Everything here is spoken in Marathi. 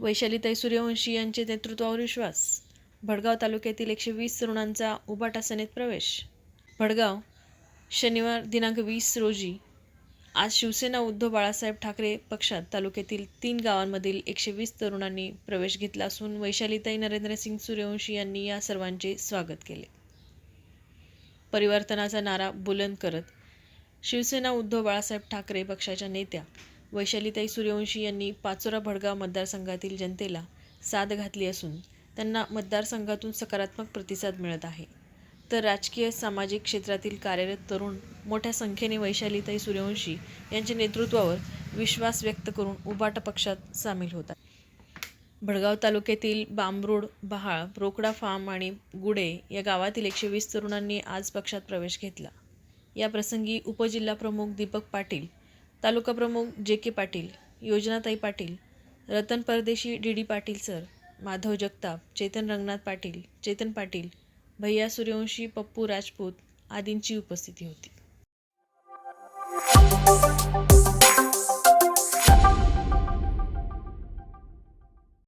वैशालीताई सूर्यवंशी यांचे नेतृत्वावर विश्वास. भडगाव तालुक्यातील एकशे वीस तरुणांचा उबाटा सनेत प्रवेश. भडगाव शनिवार दिनांक वीस रोजी आज शिवसेना उद्धव बाळासाहेब ठाकरे पक्षात तालुक्यातील तीन गावांमधील एकशे वीस तरुणांनी प्रवेश घेतला असून वैशालीताई नरेंद्रसिंग सूर्यवंशी यांनी या सर्वांचे स्वागत केले. परिवर्तनाचा नारा बुलंद करत शिवसेना उद्धव बाळासाहेब ठाकरे पक्षाच्या नेत्या वैशालीताई सूर्यवंशी यांनी पाचोरा भडगाव मतदारसंघातील जनतेला साद घातली असून त्यांना मतदारसंघातून सकारात्मक प्रतिसाद मिळत आहे. तर राजकीय सामाजिक क्षेत्रातील कार्यरत तरुण मोठ्या संख्येने वैशालीताई सूर्यवंशी यांच्या नेतृत्वावर विश्वास व्यक्त करून उबाटा पक्षात सामील होतात. भडगाव तालुक्यातील बांबरोड बहाळ रोकडा फार्म आणि गुडे या गावातील एकशे वीस तरुणांनी आज पक्षात प्रवेश घेतला. याप्रसंगी उपजिल्हाप्रमुख दीपक पाटील तालुका प्रमुख जे के Patil योजनाताई Patil Ratan Pardeshi D D Patil sir Madhav Jagtap Chetan Ranganath Patil Chetan Patil भैया सूर्यवंशी पप्पू राजपूत आदींची उपस्थिती होती.